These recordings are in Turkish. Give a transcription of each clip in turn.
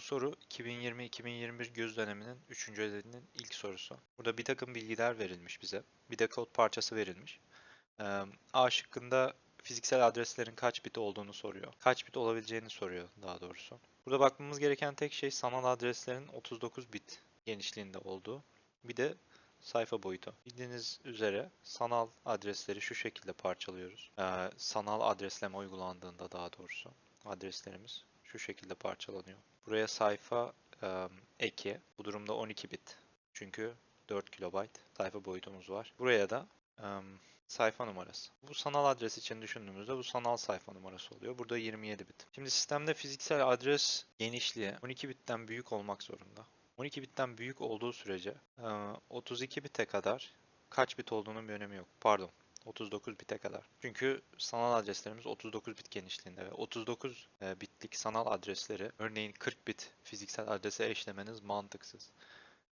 Bu soru 2020-2021 göz döneminin 3. ödevinin ilk sorusu. Burada bir takım bilgiler verilmiş bize. Bir de kod parçası verilmiş. Ee, A şıkkında fiziksel adreslerin kaç bit olduğunu soruyor. Kaç bit olabileceğini soruyor daha doğrusu. Burada bakmamız gereken tek şey sanal adreslerin 39 bit genişliğinde olduğu. Bir de sayfa boyutu. Bildiğiniz üzere sanal adresleri şu şekilde parçalıyoruz. Ee, sanal adresleme uygulandığında daha doğrusu adreslerimiz şu şekilde parçalanıyor. Buraya sayfa e, eki. Bu durumda 12 bit. Çünkü 4 kilobayt sayfa boyutumuz var. Buraya da e, sayfa numarası. Bu sanal adres için düşündüğümüzde bu sanal sayfa numarası oluyor. Burada 27 bit. Şimdi sistemde fiziksel adres genişliği 12 bitten büyük olmak zorunda. 12 bitten büyük olduğu sürece e, 32 bite kadar kaç bit olduğunun bir önemi yok. Pardon. 39 bite kadar. Çünkü sanal adreslerimiz 39 bit genişliğinde ve 39 e, bitlik sanal adresleri örneğin 40 bit fiziksel adrese eşlemeniz mantıksız.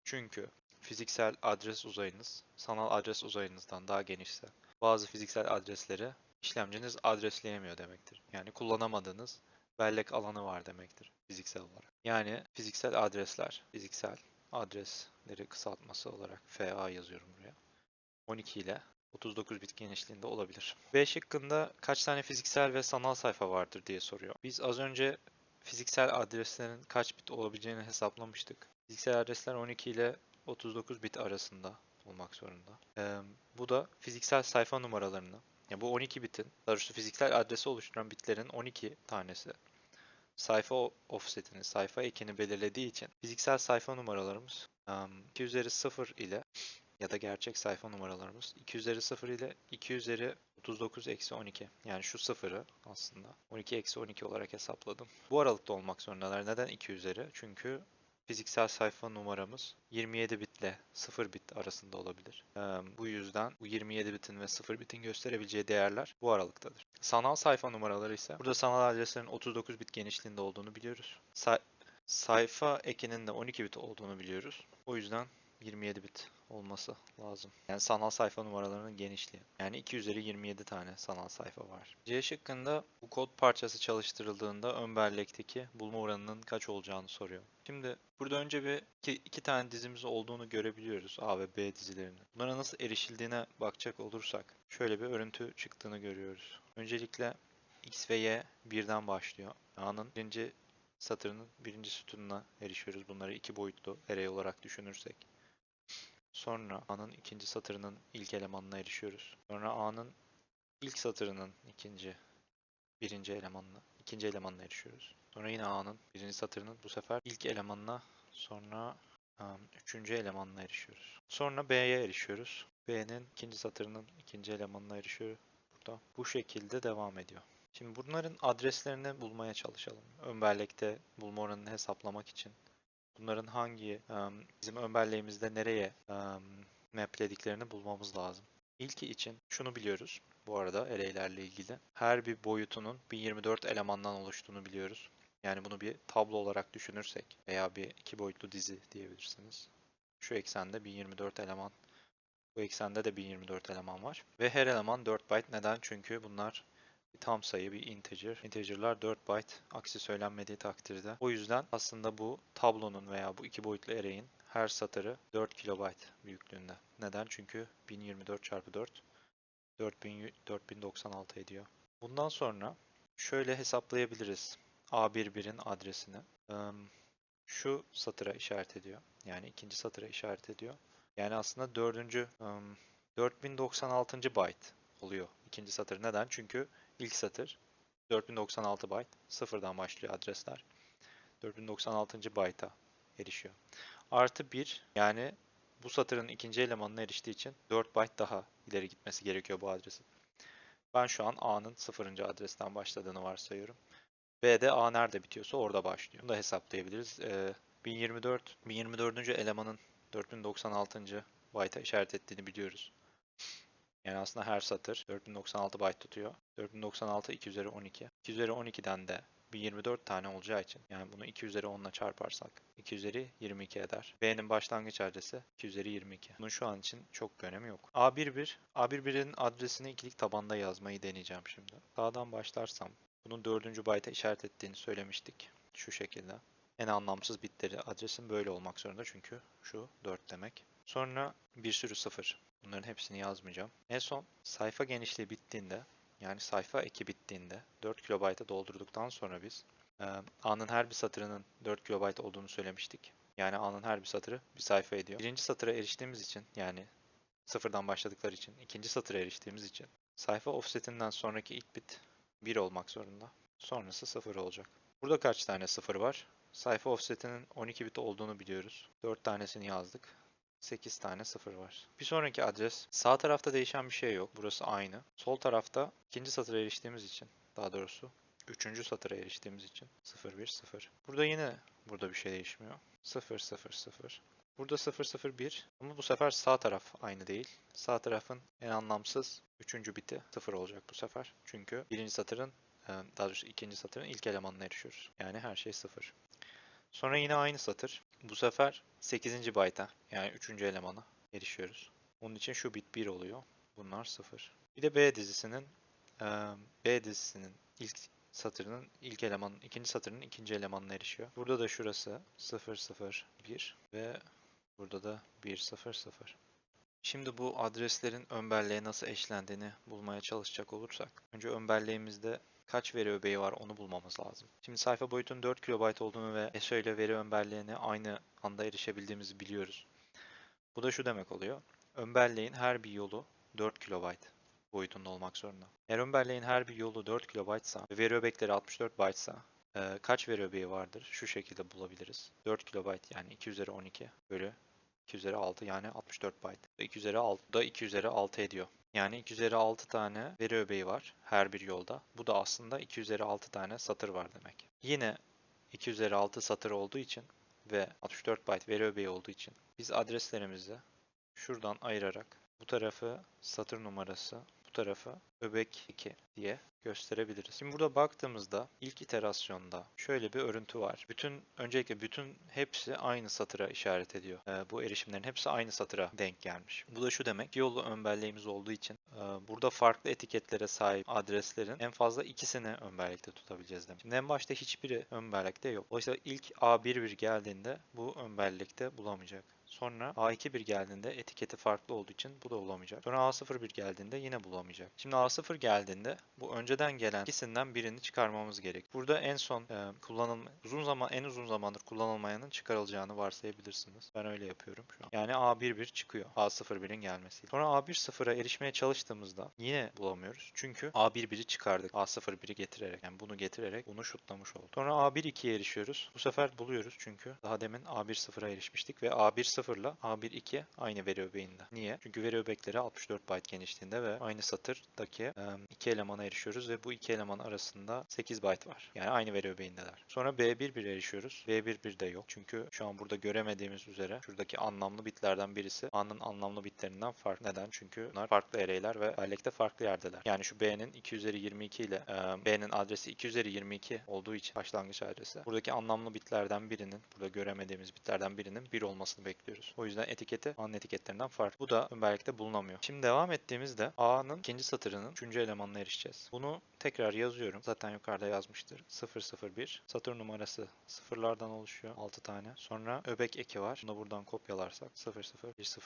Çünkü fiziksel adres uzayınız sanal adres uzayınızdan daha genişse bazı fiziksel adresleri işlemciniz adresleyemiyor demektir. Yani kullanamadığınız bellek alanı var demektir fiziksel olarak. Yani fiziksel adresler, fiziksel adresleri kısaltması olarak FA yazıyorum buraya. 12 ile 39 bit genişliğinde olabilir. B şıkkında kaç tane fiziksel ve sanal sayfa vardır diye soruyor. Biz az önce fiziksel adreslerin kaç bit olabileceğini hesaplamıştık. Fiziksel adresler 12 ile 39 bit arasında olmak zorunda. Ee, bu da fiziksel sayfa numaralarını, yani bu 12 bitin, daha doğrusu fiziksel adresi oluşturan bitlerin 12 tanesi sayfa offsetini, sayfa ekini belirlediği için fiziksel sayfa numaralarımız 2 üzeri 0 ile ya da gerçek sayfa numaralarımız 2 üzeri 0 ile 2 üzeri 39 eksi 12. Yani şu sıfırı aslında 12 eksi 12 olarak hesapladım. Bu aralıkta olmak zorundalar. Neden 2 üzeri? Çünkü fiziksel sayfa numaramız 27 bitle 0 bit arasında olabilir. Ee, bu yüzden bu 27 bitin ve 0 bitin gösterebileceği değerler bu aralıktadır. Sanal sayfa numaraları ise burada sanal adreslerin 39 bit genişliğinde olduğunu biliyoruz. Sa sayfa ekinin de 12 bit olduğunu biliyoruz. O yüzden 27 bit olması lazım. Yani sanal sayfa numaralarının genişliği. Yani 2 üzeri 27 tane sanal sayfa var. C şıkkında bu kod parçası çalıştırıldığında ön bellekteki bulma oranının kaç olacağını soruyor. Şimdi burada önce bir iki, iki tane dizimiz olduğunu görebiliyoruz A ve B dizilerinin. Bunlara nasıl erişildiğine bakacak olursak şöyle bir örüntü çıktığını görüyoruz. Öncelikle X ve Y birden başlıyor. A'nın birinci satırının birinci sütununa erişiyoruz. Bunları iki boyutlu array olarak düşünürsek. Sonra A'nın ikinci satırının ilk elemanına erişiyoruz. Sonra A'nın ilk satırının ikinci, birinci elemanına, ikinci elemanına erişiyoruz. Sonra yine A'nın birinci satırının bu sefer ilk elemanına, sonra üçüncü elemanına erişiyoruz. Sonra B'ye erişiyoruz. B'nin ikinci satırının ikinci elemanına erişiyoruz. Burada bu şekilde devam ediyor. Şimdi bunların adreslerini bulmaya çalışalım. Ön bellekte bulma oranını hesaplamak için bunların hangi bizim ön belleğimizde nereye maplediklerini bulmamız lazım. İlki için şunu biliyoruz. Bu arada array'lerle ilgili. Her bir boyutunun 1024 elemandan oluştuğunu biliyoruz. Yani bunu bir tablo olarak düşünürsek veya bir iki boyutlu dizi diyebilirsiniz. Şu eksende 1024 eleman. Bu eksende de 1024 eleman var. Ve her eleman 4 byte. Neden? Çünkü bunlar tam sayı, bir integer. Integer'lar 4 byte aksi söylenmediği takdirde. O yüzden aslında bu tablonun veya bu iki boyutlu array'in her satırı 4 kilobayt büyüklüğünde. Neden? Çünkü 1024 çarpı 4 4000, 4096 ediyor. Bundan sonra şöyle hesaplayabiliriz A11'in adresini. Şu satıra işaret ediyor. Yani ikinci satıra işaret ediyor. Yani aslında dördüncü 4096. byte oluyor ikinci satır. Neden? Çünkü ilk satır 4096 byte. Sıfırdan başlıyor adresler. 4096. byte'a erişiyor. Artı 1 yani bu satırın ikinci elemanına eriştiği için 4 byte daha ileri gitmesi gerekiyor bu adresin. Ben şu an A'nın 0. adresten başladığını varsayıyorum. B'de A nerede bitiyorsa orada başlıyor. Bunu da hesaplayabiliriz. Ee, 1024, 1024. elemanın 4096. byte'a işaret ettiğini biliyoruz. Yani aslında her satır 4096 byte tutuyor. 4096 2 üzeri 12. 2 üzeri 12'den de 1024 tane olacağı için yani bunu 2 üzeri 10 ile çarparsak 2 üzeri 22 eder. B'nin başlangıç adresi 2 üzeri 22. Bunun şu an için çok bir önemi yok. A11 A11'in adresini ikilik tabanda yazmayı deneyeceğim şimdi. Sağdan başlarsam bunun 4. byte'a işaret ettiğini söylemiştik. Şu şekilde. en anlamsız bitleri adresin böyle olmak zorunda çünkü şu 4 demek. Sonra bir sürü sıfır. Bunların hepsini yazmayacağım. En son sayfa genişliği bittiğinde yani sayfa eki bittiğinde 4 kilobayta doldurduktan sonra biz e, A'nın her bir satırının 4 kilobayt olduğunu söylemiştik. Yani A'nın her bir satırı bir sayfa ediyor. Birinci satıra eriştiğimiz için yani sıfırdan başladıkları için ikinci satıra eriştiğimiz için sayfa offsetinden sonraki ilk bit 1 olmak zorunda. Sonrası 0 olacak. Burada kaç tane 0 var? Sayfa offsetinin 12 bit olduğunu biliyoruz. 4 tanesini yazdık. 8 tane 0 var. Bir sonraki adres sağ tarafta değişen bir şey yok. Burası aynı. Sol tarafta ikinci satıra eriştiğimiz için daha doğrusu üçüncü satıra eriştiğimiz için 0 1 0. Burada yine burada bir şey değişmiyor. 0 0 0. Burada 0 0 1 ama bu sefer sağ taraf aynı değil. Sağ tarafın en anlamsız üçüncü biti 0 olacak bu sefer. Çünkü birinci satırın e, daha doğrusu ikinci satırın ilk elemanına erişiyoruz. Yani her şey 0. Sonra yine aynı satır. Bu sefer 8. byte'a yani 3. elemana erişiyoruz. Onun için şu bit 1 oluyor. Bunlar 0. Bir de B dizisinin B dizisinin ilk satırının ilk elemanın, ikinci satırının ikinci elemanına erişiyor. Burada da şurası 0 0 1 ve burada da 1 0 0. Şimdi bu adreslerin ön belleğe nasıl eşlendiğini bulmaya çalışacak olursak, önce ön belleğimizde kaç veri öbeği var onu bulmamız lazım. Şimdi sayfa boyutunun 4 KB olduğunu ve SO ile veri ön belleğine aynı anda erişebildiğimizi biliyoruz. Bu da şu demek oluyor. Ön belleğin her bir yolu 4 KB boyutunda olmak zorunda. Eğer ön belleğin her bir yolu 4 KB ise ve veri öbekleri 64 byte ise kaç veri öbeği vardır? Şu şekilde bulabiliriz. 4 KB yani 2 üzeri 12 bölü 2 üzeri 6 yani 64 byte. 2 üzeri 6 da 2 üzeri 6 ediyor. Yani 2 üzeri 6 tane veri öbeği var her bir yolda. Bu da aslında 2 üzeri 6 tane satır var demek. Yine 2 üzeri 6 satır olduğu için ve 64 byte veri öbeği olduğu için biz adreslerimizi şuradan ayırarak bu tarafı satır numarası, tarafı öbek 2 diye gösterebiliriz. Şimdi burada baktığımızda ilk iterasyonda şöyle bir örüntü var. Bütün öncelikle bütün hepsi aynı satıra işaret ediyor. Ee, bu erişimlerin hepsi aynı satıra denk gelmiş. Bu da şu demek. Yolu ön belleğimiz olduğu için e, burada farklı etiketlere sahip adreslerin en fazla ikisini ön bellekte tutabileceğiz demek. Şimdi en başta hiçbiri ön bellekte yok. Oysa ilk A11 geldiğinde bu ön bellekte bulamayacak. Sonra A21 geldiğinde etiketi farklı olduğu için bu da bulamayacak. Sonra A01 geldiğinde yine bulamayacak. Şimdi A0 geldiğinde bu önceden gelen ikisinden birini çıkarmamız gerek. Burada en son e, kullanılma uzun zaman en uzun zamandır kullanılmayanın çıkarılacağını varsayabilirsiniz. Ben öyle yapıyorum şu an. Yani A11 çıkıyor. A01'in gelmesiyle. Sonra A10'a erişmeye çalıştığımızda yine bulamıyoruz. Çünkü A11'i çıkardık. A01'i getirerek. Yani bunu getirerek bunu şutlamış olduk. Sonra A12'ye erişiyoruz. Bu sefer buluyoruz çünkü daha demin A10'a erişmiştik ve A10 ile A12 aynı veri öbeğinde. Niye? Çünkü veri öbekleri 64 byte genişliğinde ve aynı satırdaki iki elemana erişiyoruz ve bu iki eleman arasında 8 byte var. Yani aynı veri öbeğindeler. Sonra B11'e erişiyoruz. B11 de yok. Çünkü şu an burada göremediğimiz üzere şuradaki anlamlı bitlerden birisi A'nın anlamlı bitlerinden farklı. Neden? Çünkü bunlar farklı array'ler ve bellekte farklı yerdeler. Yani şu B'nin 2 üzeri 22 ile B'nin adresi 2 üzeri 22 olduğu için başlangıç adresi. Buradaki anlamlı bitlerden birinin, burada göremediğimiz bitlerden birinin 1 olmasını bekliyoruz. O yüzden etiketi A'nın etiketlerinden farklı. Bu da ön bellekte bulunamıyor. Şimdi devam ettiğimizde A'nın ikinci satırının üçüncü elemanına erişeceğiz. Bunu tekrar yazıyorum. Zaten yukarıda yazmıştır. 001. Satır numarası sıfırlardan oluşuyor. 6 tane. Sonra öbek eki var. Bunu buradan kopyalarsak 00100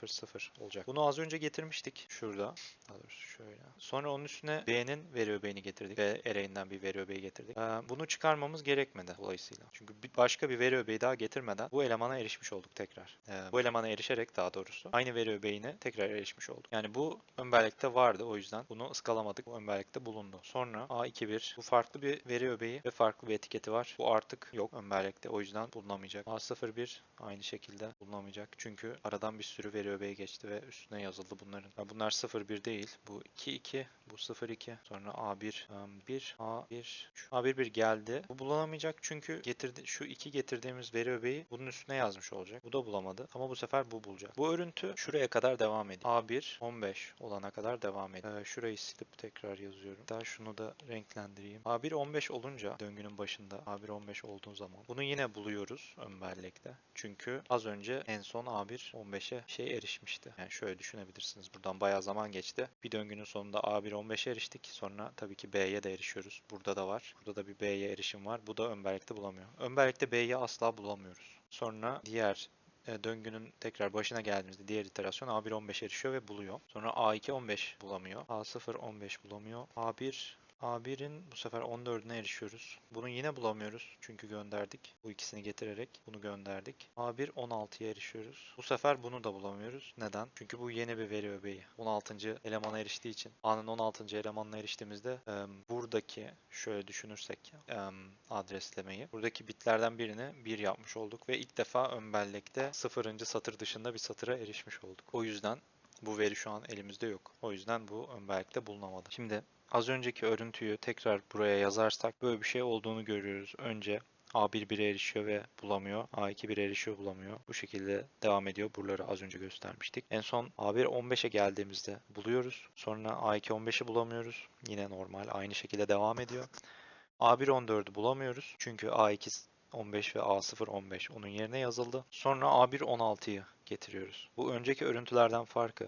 olacak. Bunu az önce getirmiştik. Şurada. Daha doğrusu şöyle. Sonra onun üstüne B'nin veri öbeğini getirdik. B array'inden bir veri öbeği getirdik. Ee, bunu çıkarmamız gerekmedi dolayısıyla. Çünkü başka bir veri öbeği daha getirmeden bu elemana erişmiş olduk tekrar. Ee, bu elemana erişerek daha doğrusu aynı veri öbeğine tekrar erişmiş olduk. Yani bu ön bellekte vardı o yüzden bunu ıskalamadık. Bu ön bellekte bulundu. Sonra A21 bu farklı bir veri öbeği ve farklı bir etiketi var. Bu artık yok ön bellekte o yüzden bulunamayacak. A01 aynı şekilde bulunamayacak. Çünkü aradan bir sürü veri öbeği geçti ve üstüne yazıldı bunların. Yani bunlar 01 değil. Bu 22, bu 02. Sonra A1, 1, A1, A11 geldi. Bu bulunamayacak çünkü getirdi, şu iki getirdiğimiz veri öbeği bunun üstüne yazmış olacak. Bu da bulamadı. Ama Ama bu sefer bu bulacak. Bu örüntü şuraya kadar devam ediyor. A1 15 olana kadar devam ediyor. Ee, şurayı silip tekrar yazıyorum. Daha şunu da renklendireyim. A1 15 olunca döngünün başında A1 15 olduğu zaman bunu yine buluyoruz ön bellekte. Çünkü az önce en son A1 15'e şey erişmişti. Yani şöyle düşünebilirsiniz. Buradan bayağı zaman geçti. Bir döngünün sonunda A1 15'e eriştik. Sonra tabii ki B'ye de erişiyoruz. Burada da var. Burada da bir B'ye erişim var. Bu da ön bellekte bulamıyor. Ön bellekte B'yi asla bulamıyoruz. Sonra diğer döngünün tekrar başına geldiğimizde diğer iterasyon A1 15 erişiyor ve buluyor. Sonra A2 15 bulamıyor. A0 15 bulamıyor. A1 A1'in bu sefer 14'üne erişiyoruz. Bunu yine bulamıyoruz çünkü gönderdik. Bu ikisini getirerek bunu gönderdik. A1 16'ya erişiyoruz. Bu sefer bunu da bulamıyoruz. Neden? Çünkü bu yeni bir veri öbeği. 16. elemana eriştiği için. A'nın 16. elemanına eriştiğimizde e, buradaki şöyle düşünürsek e, adreslemeyi. Buradaki bitlerden birini 1 yapmış olduk ve ilk defa ön bellekte 0. satır dışında bir satıra erişmiş olduk. O yüzden bu veri şu an elimizde yok. O yüzden bu ön bellekte bulunamadı. Şimdi az önceki örüntüyü tekrar buraya yazarsak böyle bir şey olduğunu görüyoruz. Önce A1 1'e erişiyor ve bulamıyor. A2 1'e erişiyor bulamıyor. Bu şekilde devam ediyor. Buraları az önce göstermiştik. En son A1 15'e geldiğimizde buluyoruz. Sonra A2 15'i bulamıyoruz. Yine normal aynı şekilde devam ediyor. A1 14'ü bulamıyoruz. Çünkü A2 15 ve A0 15 onun yerine yazıldı. Sonra A1 16'yı getiriyoruz. Bu önceki örüntülerden farkı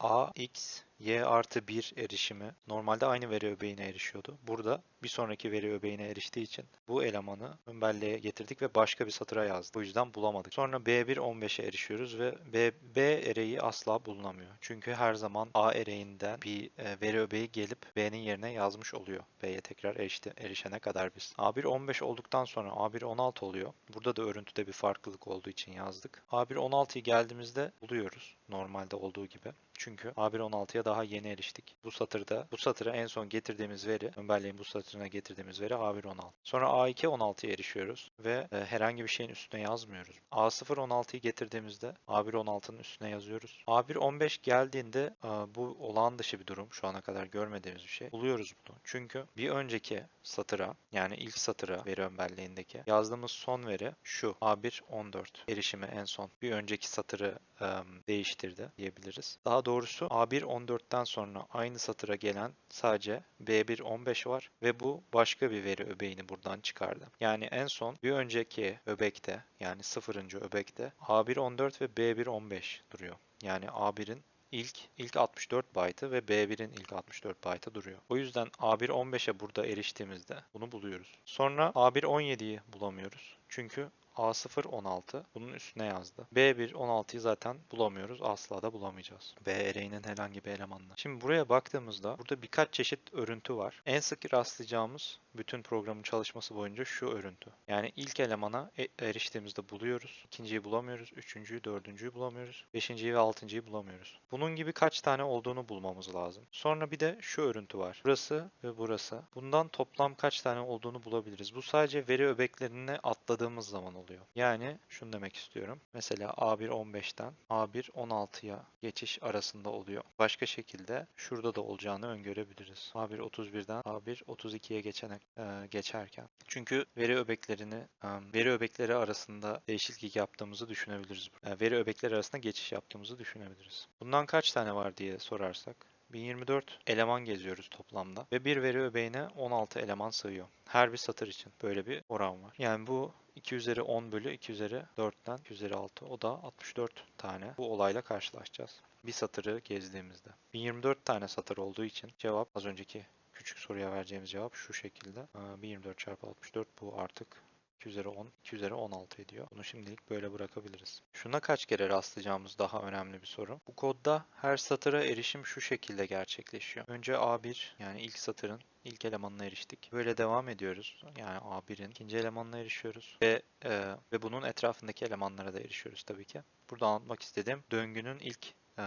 AX y artı 1 erişimi normalde aynı veri öbeğine erişiyordu. Burada bir sonraki veri öbeğine eriştiği için bu elemanı ön getirdik ve başka bir satıra yazdık. Bu yüzden bulamadık. Sonra B1 15'e erişiyoruz ve B, B ereği asla bulunamıyor. Çünkü her zaman A ereğinden bir e, veri öbeği gelip B'nin yerine yazmış oluyor. B'ye tekrar erişti, erişene kadar biz. A1 15 olduktan sonra A1 16 oluyor. Burada da örüntüde bir farklılık olduğu için yazdık. A1 16'yı geldiğimizde buluyoruz. Normalde olduğu gibi. Çünkü A1 16'ya daha yeni eriştik. Bu satırda bu satıra en son getirdiğimiz veri, ön belleğin bu satırına getirdiğimiz veri A1 16. Sonra A2 16'ya erişiyoruz ve e, herhangi bir şeyin üstüne yazmıyoruz. A0 16'yı getirdiğimizde A1 16'nın üstüne yazıyoruz. A1 15 geldiğinde e, bu olağan dışı bir durum. Şu ana kadar görmediğimiz bir şey. Buluyoruz bunu. Çünkü bir önceki satıra yani ilk satıra veri ön belleğindeki yazdığımız son veri şu A1 14 erişimi en son bir önceki satırı e, değiştirdi diyebiliriz. Daha doğrusu A1 14'ten sonra aynı satıra gelen sadece B1 15 var ve bu başka bir veri öbeğini buradan çıkardı. Yani en son bir önceki öbekte yani 0. öbekte A1 14 ve B1 15 duruyor. Yani A1'in ilk ilk 64 byte'ı ve B1'in ilk 64 byte'ı duruyor. O yüzden A1 15'e burada eriştiğimizde bunu buluyoruz. Sonra A1 17'yi bulamıyoruz. Çünkü A0 16 bunun üstüne yazdı. B1 16'yı zaten bulamıyoruz. Asla da bulamayacağız. B ereğinin herhangi bir elemanına. Şimdi buraya baktığımızda burada birkaç çeşit örüntü var. En sık rastlayacağımız bütün programın çalışması boyunca şu örüntü. Yani ilk elemana e- eriştiğimizde buluyoruz. ikinciyi bulamıyoruz. Üçüncüyü, dördüncüyü bulamıyoruz. Beşinciyi ve altıncıyı bulamıyoruz. Bunun gibi kaç tane olduğunu bulmamız lazım. Sonra bir de şu örüntü var. Burası ve burası. Bundan toplam kaç tane olduğunu bulabiliriz. Bu sadece veri öbeklerine atladığımız zaman oluyor. Yani şunu demek istiyorum. Mesela A1 15'ten A1 16'ya geçiş arasında oluyor. Başka şekilde şurada da olacağını öngörebiliriz. A1 31'den A1 32'ye geçene e, geçerken. Çünkü veri öbeklerini e, veri öbekleri arasında değişiklik yaptığımızı düşünebiliriz. E, veri öbekleri arasında geçiş yaptığımızı düşünebiliriz. Bundan kaç tane var diye sorarsak 1024 eleman geziyoruz toplamda ve bir veri öbeğine 16 eleman sığıyor. Her bir satır için böyle bir oran var. Yani bu 2 üzeri 10 bölü 2 üzeri 4'ten 2 üzeri 6 o da 64 tane. Bu olayla karşılaşacağız. Bir satırı gezdiğimizde. 1024 tane satır olduğu için cevap az önceki küçük soruya vereceğimiz cevap şu şekilde. 1024 çarpı 64 bu artık 2 üzeri 10, 2 üzeri 16 ediyor. Bunu şimdilik böyle bırakabiliriz. Şuna kaç kere rastlayacağımız daha önemli bir soru. Bu kodda her satıra erişim şu şekilde gerçekleşiyor. Önce A1 yani ilk satırın ilk elemanına eriştik. Böyle devam ediyoruz. Yani A1'in ikinci elemanına erişiyoruz ve e, ve bunun etrafındaki elemanlara da erişiyoruz tabii ki. Burada anlatmak istediğim döngünün ilk e,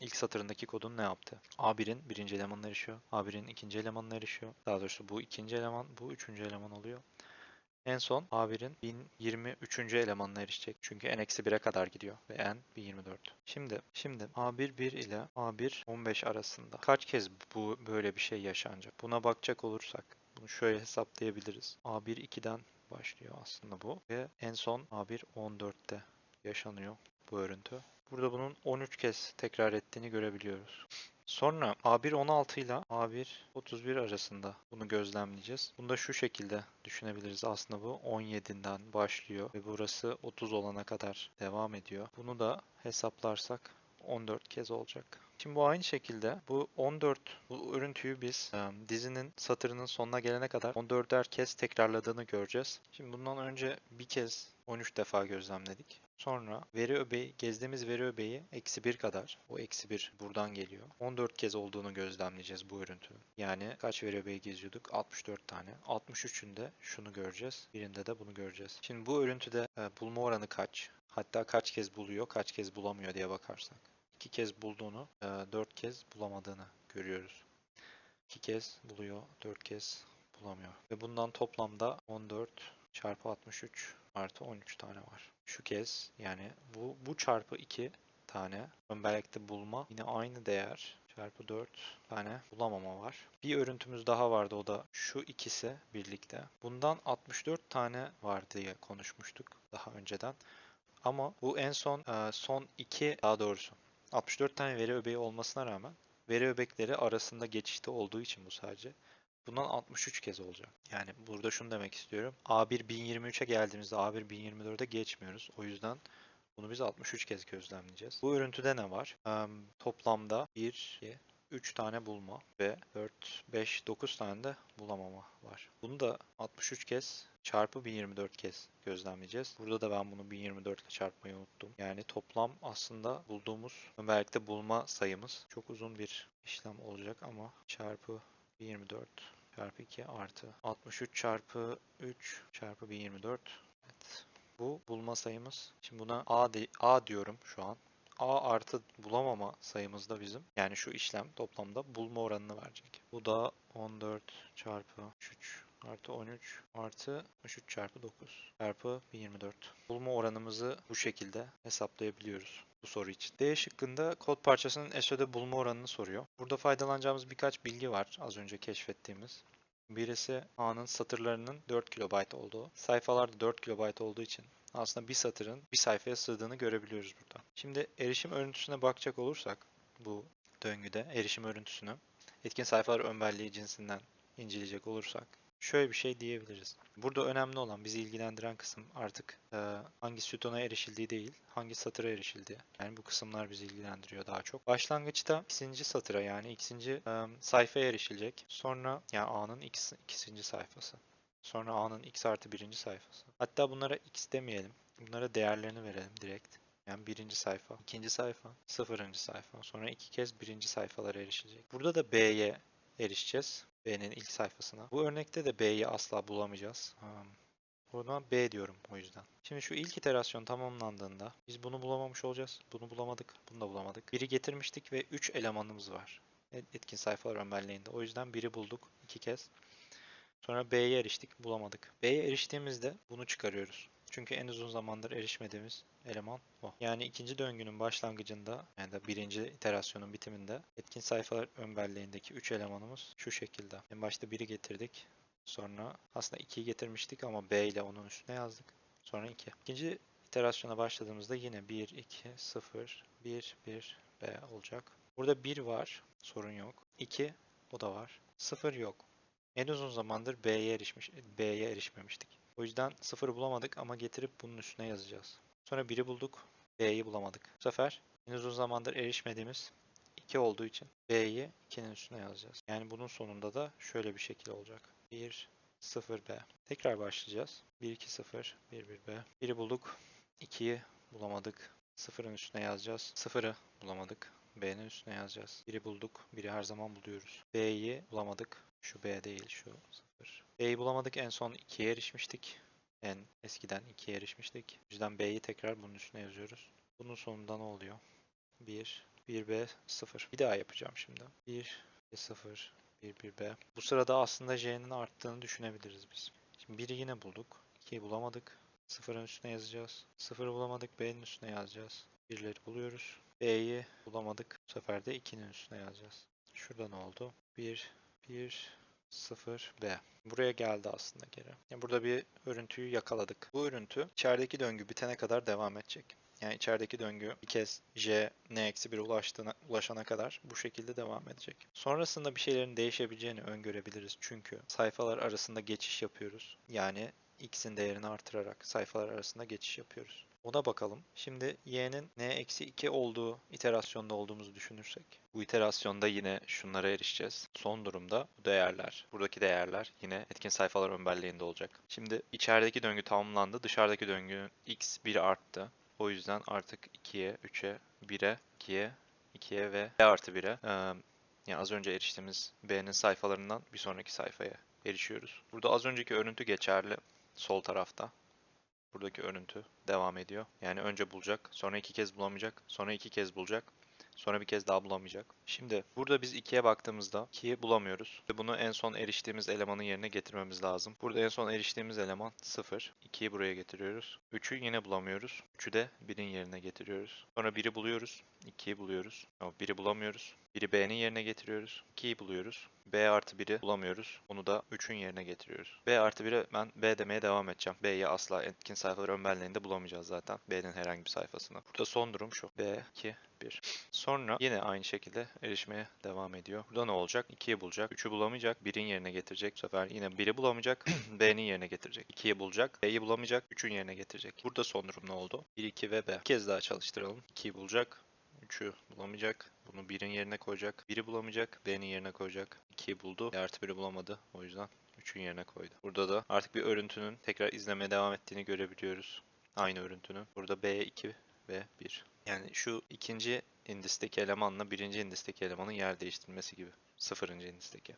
ilk satırındaki kodun ne yaptı? A1'in birinci elemanına erişiyor. A1'in ikinci elemanına erişiyor. Daha doğrusu bu ikinci eleman, bu üçüncü eleman oluyor. En son A1'in 1023. elemanına erişecek. Çünkü n-1'e kadar gidiyor ve n 1024. Şimdi şimdi A1 1 ile A1 15 arasında kaç kez bu böyle bir şey yaşanacak? Buna bakacak olursak bunu şöyle hesaplayabiliriz. A1 2'den başlıyor aslında bu ve en son A1 14'te yaşanıyor bu örüntü. Burada bunun 13 kez tekrar ettiğini görebiliyoruz. Sonra A1 16 ile A1 31 arasında bunu gözlemleyeceğiz. Bunu da şu şekilde düşünebiliriz. Aslında bu 17'den başlıyor ve burası 30 olana kadar devam ediyor. Bunu da hesaplarsak 14 kez olacak. Şimdi bu aynı şekilde bu 14 bu örüntüyü biz e, dizinin satırının sonuna gelene kadar 14'er kez tekrarladığını göreceğiz. Şimdi bundan önce bir kez 13 defa gözlemledik. Sonra veri öbeği, gezdiğimiz veri öbeği eksi 1 kadar. O eksi 1 buradan geliyor. 14 kez olduğunu gözlemleyeceğiz bu örüntünün. Yani kaç veri öbeği geziyorduk? 64 tane. 63'ünde şunu göreceğiz. Birinde de bunu göreceğiz. Şimdi bu örüntüde e, bulma oranı kaç? Hatta kaç kez buluyor, kaç kez bulamıyor diye bakarsak. 2 kez bulduğunu, 4 kez bulamadığını görüyoruz. 2 kez buluyor, 4 kez bulamıyor. Ve bundan toplamda 14 çarpı 63 artı 13 tane var. Şu kez yani bu, bu çarpı 2 tane ön bellekte bulma yine aynı değer çarpı 4 tane bulamama var. Bir örüntümüz daha vardı o da şu ikisi birlikte. Bundan 64 tane var diye konuşmuştuk daha önceden. Ama bu en son e, son iki daha doğrusu 64 tane veri öbeği olmasına rağmen veri öbekleri arasında geçişte olduğu için bu sadece bundan 63 kez olacak. Yani burada şunu demek istiyorum. A1 1023'e geldiğimizde A1 1024'e geçmiyoruz. O yüzden bunu biz 63 kez gözlemleyeceğiz. Bu örüntüde ne var? Eee, toplamda 1, 2, 3 tane bulma ve 4, 5, 9 tane de bulamama var. Bunu da 63 kez çarpı 1024 kez gözlemleyeceğiz. Burada da ben bunu 1024 ile çarpmayı unuttum. Yani toplam aslında bulduğumuz Ömerlik'te bulma sayımız çok uzun bir işlem olacak ama çarpı 1024 çarpı 2 artı 63 çarpı 3 çarpı 1024 evet. Bu bulma sayımız. Şimdi buna A, di- A diyorum şu an. A artı bulamama sayımız da bizim. Yani şu işlem toplamda bulma oranını verecek. Bu da 14 çarpı 3 artı 13 artı 63 çarpı 9 çarpı 1024. Bulma oranımızı bu şekilde hesaplayabiliyoruz bu soru için. D şıkkında kod parçasının SO'da bulma oranını soruyor. Burada faydalanacağımız birkaç bilgi var az önce keşfettiğimiz. Birisi A'nın satırlarının 4 KB olduğu. Sayfalar da 4 KB olduğu için aslında bir satırın bir sayfaya sığdığını görebiliyoruz burada. Şimdi erişim örüntüsüne bakacak olursak bu döngüde erişim örüntüsünü etkin sayfalar ön belleği cinsinden inceleyecek olursak şöyle bir şey diyebiliriz. Burada önemli olan bizi ilgilendiren kısım artık e, hangi sütuna erişildiği değil, hangi satıra erişildiği. Yani bu kısımlar bizi ilgilendiriyor daha çok. Başlangıçta ikinci satıra yani ikinci e, sayfaya erişilecek. Sonra yani A'nın x, ikinci sayfası. Sonra A'nın x artı birinci sayfası. Hatta bunlara x demeyelim. Bunlara değerlerini verelim direkt. Yani birinci sayfa, ikinci sayfa, sıfırıncı sayfa. Sonra iki kez birinci sayfalara erişilecek. Burada da B'ye erişeceğiz. B'nin ilk sayfasına. Bu örnekte de B'yi asla bulamayacağız. Hmm. Buna B diyorum o yüzden. Şimdi şu ilk iterasyon tamamlandığında biz bunu bulamamış olacağız. Bunu bulamadık, bunu da bulamadık. Biri getirmiştik ve 3 elemanımız var. Etkin sayfalar ön belleğinde. O yüzden biri bulduk iki kez. Sonra B'ye eriştik, bulamadık. B'ye eriştiğimizde bunu çıkarıyoruz. Çünkü en uzun zamandır erişmediğimiz eleman o. Yani ikinci döngünün başlangıcında yani da birinci iterasyonun bitiminde etkin sayfalar ön belleğindeki 3 elemanımız şu şekilde. En başta 1'i getirdik. Sonra aslında 2'yi getirmiştik ama B ile onun üstüne yazdık. Sonra 2. İkinci iterasyona başladığımızda yine 1, 2, 0, 1, 1, B olacak. Burada 1 var. Sorun yok. 2 o da var. 0 yok. En uzun zamandır B'ye erişmiş, B'ye erişmemiştik. O yüzden 0'ı bulamadık ama getirip bunun üstüne yazacağız. Sonra 1'i bulduk. B'yi bulamadık. Bu sefer en uzun zamandır erişmediğimiz 2 olduğu için B'yi 2'nin üstüne yazacağız. Yani bunun sonunda da şöyle bir şekil olacak. 1, 0, B. Tekrar başlayacağız. 1, 2, 0, 1, 1, B. 1'i bulduk. 2'yi bulamadık. 0'ın üstüne yazacağız. 0'ı bulamadık. B'nin üstüne yazacağız. 1'i bulduk. 1'i her zaman buluyoruz. B'yi bulamadık. Şu B değil şu 0. B'yi bulamadık. En son 2'ye erişmiştik. En eskiden 2'ye erişmiştik. O yüzden B'yi tekrar bunun üstüne yazıyoruz. Bunun sonunda ne oluyor? 1, 1B, 0. Bir daha yapacağım şimdi. 1, 0, 1, 1B. Bu sırada aslında J'nin arttığını düşünebiliriz biz. Şimdi 1'i yine bulduk. 2'yi bulamadık. 0'ın üstüne yazacağız. 0'ı bulamadık. B'nin üstüne yazacağız. 1'leri buluyoruz. B'yi bulamadık. Bu sefer de 2'nin üstüne yazacağız. Şurada ne oldu? 1, 1, 0, B. Buraya geldi aslında geri. Yani burada bir örüntüyü yakaladık. Bu örüntü içerideki döngü bitene kadar devam edecek. Yani içerideki döngü bir kez j n-1 ulaştığına, ulaşana kadar bu şekilde devam edecek. Sonrasında bir şeylerin değişebileceğini öngörebiliriz. Çünkü sayfalar arasında geçiş yapıyoruz. Yani x'in değerini artırarak sayfalar arasında geçiş yapıyoruz. Ona bakalım. Şimdi y'nin n-2 olduğu iterasyonda olduğumuzu düşünürsek. Bu iterasyonda yine şunlara erişeceğiz. Son durumda bu değerler, buradaki değerler yine etkin sayfalar ön belleğinde olacak. Şimdi içerideki döngü tamamlandı. Dışarıdaki döngünün x 1 arttı. O yüzden artık 2'ye, 3'e, 1'e, 2'ye, 2'ye ve b artı 1'e eee, yani az önce eriştiğimiz b'nin sayfalarından bir sonraki sayfaya erişiyoruz. Burada az önceki örüntü geçerli sol tarafta. Buradaki örüntü devam ediyor. Yani önce bulacak, sonra iki kez bulamayacak, sonra iki kez bulacak, sonra bir kez daha bulamayacak. Şimdi burada biz 2'ye baktığımızda 2'yi bulamıyoruz. Ve bunu en son eriştiğimiz elemanın yerine getirmemiz lazım. Burada en son eriştiğimiz eleman 0. 2'yi buraya getiriyoruz. 3'ü yine bulamıyoruz. 3'ü de 1'in yerine getiriyoruz. Sonra 1'i buluyoruz. 2'yi buluyoruz. Ama 1'i bulamıyoruz. 1'i B'nin yerine getiriyoruz. 2'yi buluyoruz. B artı 1'i bulamıyoruz. Onu da 3'ün yerine getiriyoruz. B artı 1'e ben B demeye devam edeceğim. B'yi asla etkin sayfalar ön belleğinde bulamayacağız zaten. B'nin herhangi bir sayfasını. Burada son durum şu. B, 2, 1. Sonra yine aynı şekilde erişmeye devam ediyor. Burada ne olacak? 2'yi bulacak. 3'ü bulamayacak. 1'in yerine getirecek. Bu sefer yine 1'i bulamayacak. B'nin yerine getirecek. 2'yi bulacak. B'yi bulamayacak. 3'ün yerine getirecek. Burada son durum ne oldu? 1, 2 ve B. Bir kez daha çalıştıralım. 2'yi bulacak. 3'ü bulamayacak. Bunu 1'in yerine koyacak. 1'i bulamayacak. B'nin yerine koyacak. 2'yi buldu. Artı 1'i bulamadı. O yüzden 3'ün yerine koydu. Burada da artık bir örüntünün tekrar izlemeye devam ettiğini görebiliyoruz. Aynı örüntünün. Burada B2 ve 1. Yani şu ikinci indisteki elemanla birinci indisteki elemanın yer değiştirmesi gibi. Sıfırıncı indisteki.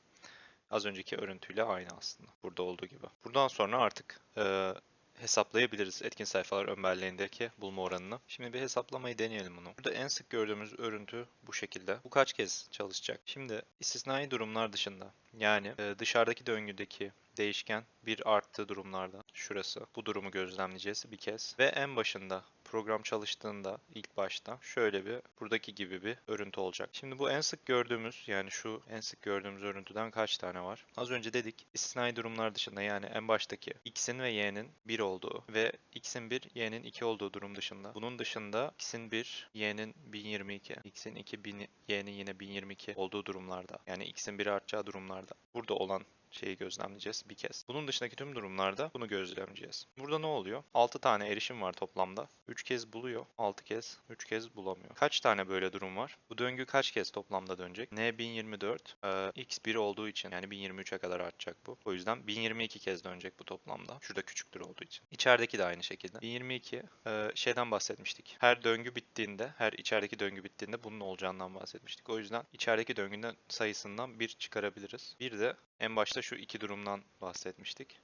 Az önceki örüntüyle aynı aslında. Burada olduğu gibi. Buradan sonra artık eee, hesaplayabiliriz etkin sayfalar ön belleğindeki bulma oranını. Şimdi bir hesaplamayı deneyelim bunu. Burada en sık gördüğümüz örüntü bu şekilde. Bu kaç kez çalışacak? Şimdi istisnai durumlar dışında yani e, dışarıdaki döngüdeki değişken bir arttığı durumlarda şurası bu durumu gözlemleyeceğiz bir kez ve en başında program çalıştığında ilk başta şöyle bir buradaki gibi bir örüntü olacak. Şimdi bu en sık gördüğümüz yani şu en sık gördüğümüz örüntüden kaç tane var? Az önce dedik istisnai durumlar dışında yani en baştaki x'in ve y'nin 1 olduğu ve x'in 1 y'nin 2 olduğu durum dışında. Bunun dışında x'in 1 y'nin 1022 x'in 2 1000 y'nin yine 1022 olduğu durumlarda yani x'in 1 artacağı durumlarda burada olan şeyi gözlemleyeceğiz bir kez. Bunun dışındaki tüm durumlarda bunu gözlemleyeceğiz. Burada ne oluyor? 6 tane erişim var toplamda. 3 kez buluyor, 6 kez, 3 kez bulamıyor. Kaç tane böyle durum var? Bu döngü kaç kez toplamda dönecek? N 1024, e, x 1 olduğu için yani 1023'e kadar artacak bu. O yüzden 1022 kez dönecek bu toplamda. Şurada küçüktür olduğu için. İçerideki de aynı şekilde. 1022 e, şeyden bahsetmiştik. Her döngü bittiğinde, her içerideki döngü bittiğinde bunun olacağından bahsetmiştik. O yüzden içerideki döngünün sayısından 1 çıkarabiliriz. Bir de en başta şu iki durumdan bahsetmiştik.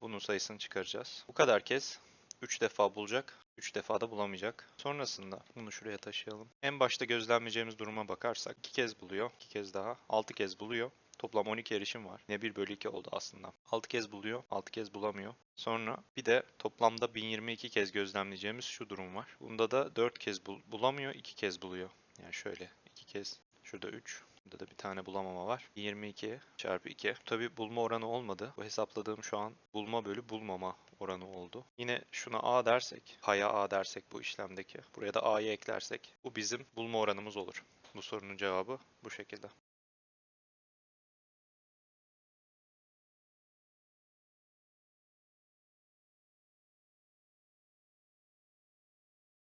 Bunun sayısını çıkaracağız. Bu kadar kez 3 defa bulacak, 3 defa da bulamayacak. Sonrasında bunu şuraya taşıyalım. En başta gözlemleyeceğimiz duruma bakarsak 2 kez buluyor, 2 kez daha, 6 kez buluyor. Toplam 12 erişim var. Ne 1 bölü 2 oldu aslında. 6 kez buluyor, 6 kez bulamıyor. Sonra bir de toplamda 1022 kez gözlemleyeceğimiz şu durum var. Bunda da 4 kez bul- bulamıyor, 2 kez buluyor. Yani şöyle 2 kez, şurada 3, Burada da bir tane bulamama var. 22 çarpı 2. Tabi bulma oranı olmadı. Bu hesapladığım şu an bulma bölü bulmama oranı oldu. Yine şuna A dersek, paya A dersek bu işlemdeki. Buraya da A'yı eklersek bu bizim bulma oranımız olur. Bu sorunun cevabı bu şekilde.